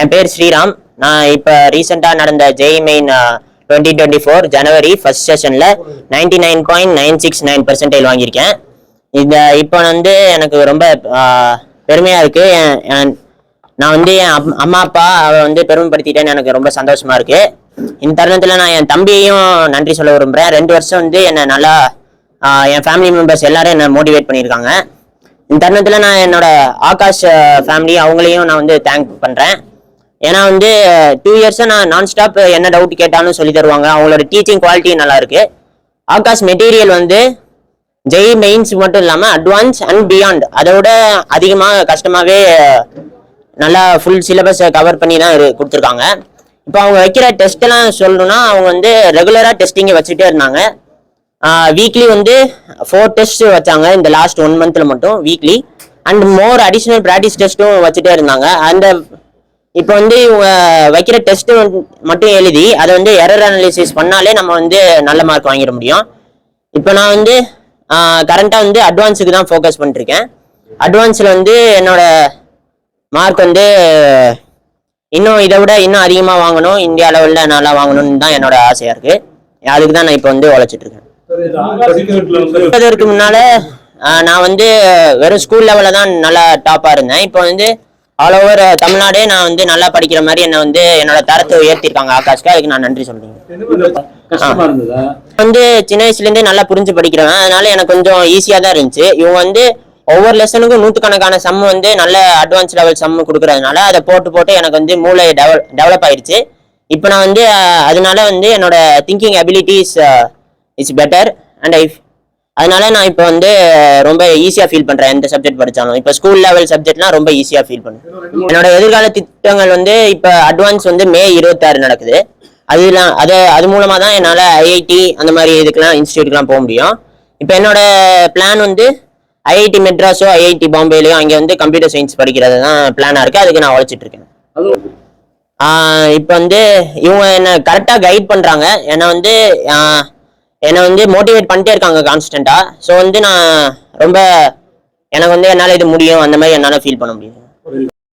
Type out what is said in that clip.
என் பேர் ஸ்ரீராம். நான் இப்போ ரீசெண்டாக நடந்த JEE main twenty twenty four January first செஷனில் ninety nine point nine six nine percentage வாங்கியிருக்கேன். இந்த இப்போ வந்து எனக்கு ரொம்ப பெருமையாக இருக்குது நான் வந்து என் அம்மா அப்பா அவ வந்து பெருமைப்படுத்திட்டேன்னு எனக்கு ரொம்ப சந்தோஷமாக இருக்குது இந்த தருணத்தில் நான் என் தம்பியையும் நன்றி சொல்ல விரும்புகிறேன் ரெண்டு வருஷம் வந்து என்னை நல்லா என் ஃபேமிலி மெம்பர்ஸ் எல்லாரும் என்னை மோட்டிவேட் பண்ணியிருக்காங்க. தருணத்தில் நான் என்னோட ஆகாஷ் ஃபேமிலி அவங்களையும் நான் வந்து தேங்க் பண்ணுறேன் ஏன்னா வந்து டூ இயர்ஸாக நான் நான் ஸ்டாப் என்ன டவுட் கேட்டாலும் சொல்லி தருவாங்க. அவங்களோட டீச்சிங் குவாலிட்டி நல்லா இருக்கு. ஆகாஷ் மெட்டீரியல் வந்து ஜெய் மெயின்ஸ் மட்டும் இல்லாமல் அட்வான்ஸ் அண்ட் பியாண்ட் அதோட அதிகமாக கஷ்டமாகவே நல்லா ஃபுல் சிலபஸை கவர் பண்ணி தான் கொடுத்துருக்காங்க. இப்போ அவங்க வைக்கிற டெஸ்ட்டெல்லாம் சொல்லணும்னா அவங்க வந்து ரெகுலராக டெஸ்டிங்கை வச்சுட்டே இருந்தாங்க. வீக்லி வந்து ஃபோர் டெஸ்ட் வச்சாங்க. இந்த லாஸ்ட் ஒன் மந்த்ல மட்டும் weekly and more additional practice டெஸ்ட்டும் வச்சுட்டே இருந்தாங்க. அந்த இப்போ வந்து இவங்க வைக்கிற டெஸ்ட் மட்டும் எழுதி அதை வந்து எரர் அனாலிசிஸ் பண்ணாலே நம்ம வந்து நல்ல மார்க் வாங்கிட முடியும். இப்போ நான் வந்து கரண்ட்டாக வந்து அட்வான்ஸுக்கு தான் ஃபோக்கஸ் பண்ணிருக்கேன் அட்வான்ஸில் வந்து என்னோட மார்க் வந்து இன்னும் இதை விட இன்னும் அதிகமாக வாங்கணும். இந்தியா லெவலில் நல்லா வாங்கணும்னு தான் என்னோட ஆசையாக இருக்குது அதுக்கு தான் நான் இப்போ வந்து உழைச்சிட்ருக்கேன் அதற்கு முன்னால நான் வந்து வெறும் ஸ்கூல் லெவலில் தான் நல்லா டாப்பாக இருந்தேன். இப்போ வந்து ஆல் ஓவர் தமிழ்நாடே நான் வந்து நல்லா படிக்கிற மாதிரி என்னை வந்து என்னோட தரத்தை உயர்த்திருக்காங்க ஆகாஷ்க்கு அதுக்கு நான் நன்றி சொல்றேன். வந்து சின்ன வயசுலேருந்தே நல்லா புரிஞ்சு படிக்கிறவன். அதனால எனக்கு கொஞ்சம் ஈஸியாக தான் இருந்துச்சு. இவங்க வந்து ஒவ்வொரு லெசனுக்கும் நூற்றுக்கணக்கான சம் வந்து நல்ல அட்வான்ஸ் லெவல் சம் கொடுக்கறதுனால அதை போட்டு போட்டு எனக்கு வந்து மூளை டெவல் டெவலப் ஆயிடுச்சு. இப்போ நான் வந்து அதனால வந்து என்னோட thinking abilities it's better and I அதனால நான் இப்போ வந்து ரொம்ப ஈஸியாக ஃபீல் பண்ணுறேன் எந்த சப்ஜெக்ட் படித்தாலும் இப்போ ஸ்கூல் லெவல் சப்ஜெக்ட்லாம் ரொம்ப ஈஸியாக ஃபீல் பண்ணுறேன் என்னோட எதிர்கால திட்டங்கள் வந்து இப்போ அட்வான்ஸ் வந்து மே இருபத்தாறு நடக்குது. அதுலாம் அது அது மூலமாக தான் என்னால் ஐஐடி அந்த மாதிரி இதுக்கெல்லாம் இன்ஸ்டியூட்லாம் போக முடியும். இப்போ என்னோட பிளான் வந்து ஐஐடி மெட்ராஸோ ஐஐடி பாம்பேலையோ அங்கே வந்து கம்ப்யூட்டர் சயின்ஸ் படிக்கிறது தான் பிளானாக இருக்குது அதுக்கு நான் உழைச்சிட்ருக்கேன் இப்போ வந்து இவங்க என்ன கரெக்டாக கைட் பண்ணுறாங்க என்னை வந்து என்னை வந்து மோட்டிவேட் பண்ணிட்டே இருக்காங்க கான்ஸ்டண்ட்டாக ஸோ வந்து நான் ரொம்ப எனக்கு வந்து என்னால் இது முடியும் அந்த மாதிரி என்னால் ஃபீல் பண்ண முடியும்